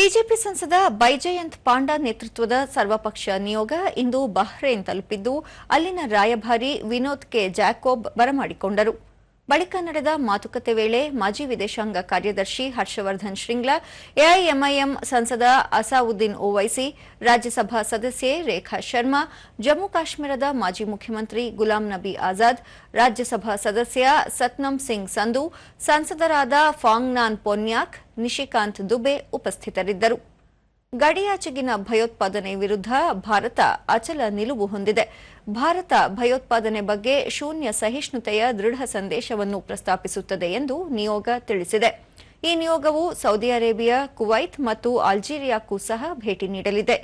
BJP ಸಂಸದ Baijayant panda ನೇತೃತ್ವದ ಸರ್ವಪಕ್ಷ ನಿಯೋಗ ಇಂದು ಬಹ್ರೇನ್ ತಲುಪಿದ್ದು, ಅಲ್ಲಿನ ರಾಯಭಾರಿ ವಿನೋದ್ ಕೆ. ಜಾಕೋಬ್ ಬರಮಾಡಿಕೊಂಡರು. ಬಳಿಕ ನಡೆದ ಮಾತುಕತೆ ವೇಳೆ ಮಾಜಿ ವಿದೇಶಾಂಗ ಕಾರ್ಯದರ್ಶಿ ಹರ್ಷವರ್ಧನ್ ಶ್ರಿಂಗ್ಲಾ ಎಐಎಂಐಎಂ ಸಂಸದ ಅಸಾವುದ್ದೀನ್ ಓವೈಸಿ, ರಾಜ್ಯಸಭಾ ಸದಸ್ಯೆ ರೇಖಾ ಶರ್ಮಾ, ಜಮ್ಮು ಕಾಶ್ಮೀರದ ಮಾಜಿ ಮುಖ್ಯಮಂತ್ರಿ ಗುಲಾಂ ನಬಿ ಆಜಾದ್, ರಾಜ್ಯಸಭಾ ಸದಸ್ಯ ಸತ್ನಂ ಸಿಂಗ್ ಸಂಧು, ಸಂಸದರಾದ ಫಾಂಗ್ನಾನ್ ಪೊನ್ಯಾಕ್, ನಿಶಿಕಾಂತ್ ದುಬೆ ಉಪಸ್ಥಿತರಿದ್ದರು. ಗಡಿಯಾಚೆಗಿನ ಭಯೋತ್ಪಾದನೆ ವಿರುದ್ಧ ಭಾರತ ಅಚಲ ನಿಲುವು ಹೊಂದಿದೆ. ಭಾರತ ಭಯೋತ್ಪಾದನೆ ಬಗ್ಗೆ ಶೂನ್ಯ ಸಹಿಷ್ಣುತೆಯ ದೃಢ ಸಂದೇಶವನ್ನು ಪ್ರಸ್ತಾಪಿಸುತ್ತದೆ ಎಂದು ನಿಯೋಗ ತಿಳಿಸಿದೆ. ಈ ನಿಯೋಗವು ಸೌದಿ ಅರೇಬಿಯಾ, ಕುವೈತ್ ಮತ್ತು ಅಲ್ಜೀರಿಯಾಕ್ಕೂ ಸಹ ಭೇಟಿ ನೀಡಲಿದೆ.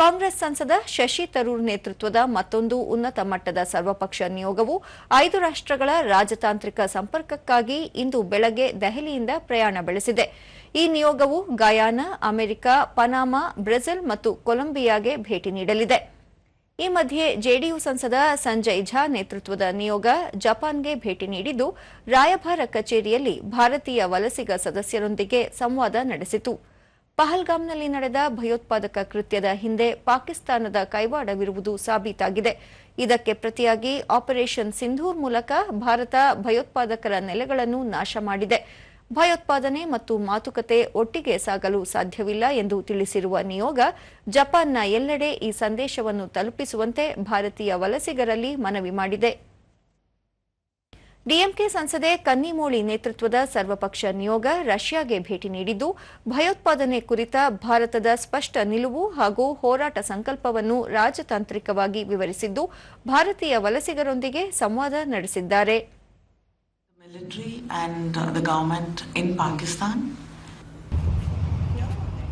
ಕಾಂಗ್ರೆಸ್ ಸಂಸದ ಶಶಿ ತರೂರ್ ನೇತೃತ್ವದ ಮತ್ತೊಂದು ಉನ್ನತ ಮಟ್ಟದ ಸರ್ವಪಕ್ಷ ನಿಯೋಗವು ಐದು ರಾಷ್ಟ್ರಗಳ ರಾಜತಾಂತ್ರಿಕ ಸಂಪರ್ಕಕ್ಕಾಗಿ ಇಂದು ಬೆಳಗ್ಗೆ ದೆಹಲಿಯಿಂದ ಪ್ರಯಾಣ ಬೆಳೆಸಿದೆ. ಈ ನಿಯೋಗವು ಗಯಾನ, ಅಮೆರಿಕ, ಪನಾಮಾ, ಬ್ರೆಜಿಲ್ ಮತ್ತು ಕೊಲಂಬಿಯಾಗೆ ಭೇಟಿ ನೀಡಲಿದೆ. ಈ ಮಧ್ಯೆ ಜೆಡಿಯು ಸಂಸದ ಸಂಜಯ್ ಝಾ ನೇತೃತ್ವದ ನಿಯೋಗ ಜಪಾನ್ಗೆ ಭೇಟಿ ನೀಡಿದ್ದು, ರಾಯಭಾರ ಕಚೇರಿಯಲ್ಲಿ ಭಾರತೀಯ ವಲಸಿಗ ಸದಸ್ಯರೊಂದಿಗೆ ಸಂವಾದ ನಡೆಸಿತು. ಪಹಲ್ಗಾಮ್ನಲ್ಲಿ ನಡೆದ ಭಯೋತ್ಪಾದಕ ಕೃತ್ಯದ ಹಿಂದೆ ಪಾಕಿಸ್ತಾನದ ಕೈವಾಡವಿರುವುದು ಸಾಬೀತಾಗಿದೆ. ಇದಕ್ಕೆ ಪ್ರತಿಯಾಗಿ ಆಪರೇಷನ್ ಸಿಂಧೂರ್ ಮೂಲಕ ಭಾರತ ಭಯೋತ್ಪಾದಕರ ನೆಲೆಗಳನ್ನು ನಾಶ ಮಾಡಿದೆ. ಭಯೋತ್ಪಾದನೆ ಮತ್ತು ಮಾತುಕತೆ ಒಟ್ಟಿಗೆ ಸಾಗಲು ಸಾಧ್ಯವಿಲ್ಲ ಎಂದು ತಿಳಿಸಿರುವ ನಿಯೋಗ, ಜಪಾನ್ನ ಎಲ್ಲೆಡೆ ಈ ಸಂದೇಶವನ್ನು ತಲುಪಿಸುವಂತೆ ಭಾರತೀಯ ವಲಸಿಗರಲ್ಲಿ ಮನವಿ ಮಾಡಿದೆ. ಡಿಎಂಕೆ ಸಂಸದೆ ಕನ್ನಿಮೋಳಿ ನೇತೃತ್ವದ ಸರ್ವಪಕ್ಷ ನಿಯೋಗ ರಷ್ಯಾಗೆ ಭೇಟಿ ನೀಡಿದ್ದು ಭಯೋತ್ಪಾದನೆ ಕುರಿತ ಭಾರತದ ಸ್ಪಷ್ಟ ನಿಲುವು ಹಾಗೂ ಹೋರಾಟ ಸಂಕಲ್ಪವನ್ನು ರಾಜತಾಂತ್ರಿಕವಾಗಿ ವಿವರಿಸಿದ್ದು ಭಾರತೀಯ ವಲಸಿಗರೊಂದಿಗೆ ಸಂವಾದ ನಡೆಸಿದ್ದಾರೆ.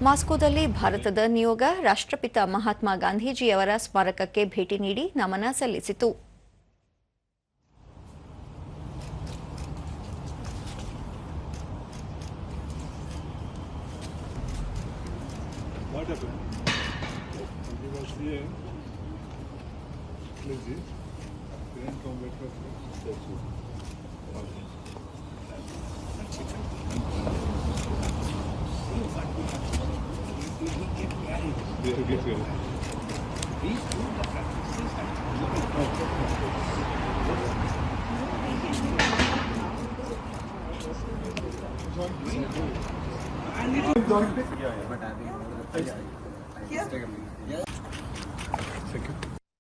ಮಾಸ್ಕೋದಲ್ಲಿ ಭಾರತದ ನಿಯೋಗ ರಾಷ್ಟ್ರಪಿತ ಮಹಾತ್ಮ ಗಾಂಧೀಜಿಯವರ ಸ್ಮಾರಕಕ್ಕೆ ಭೇಟಿ ನೀಡಿ ನಮನ ಸಲ್ಲಿಸಿತು nerede bu? Bir başlığı Lezi. Grand Converter. I need to. Yeah, yeah, but I think. Thanks. Yeah. Thank you.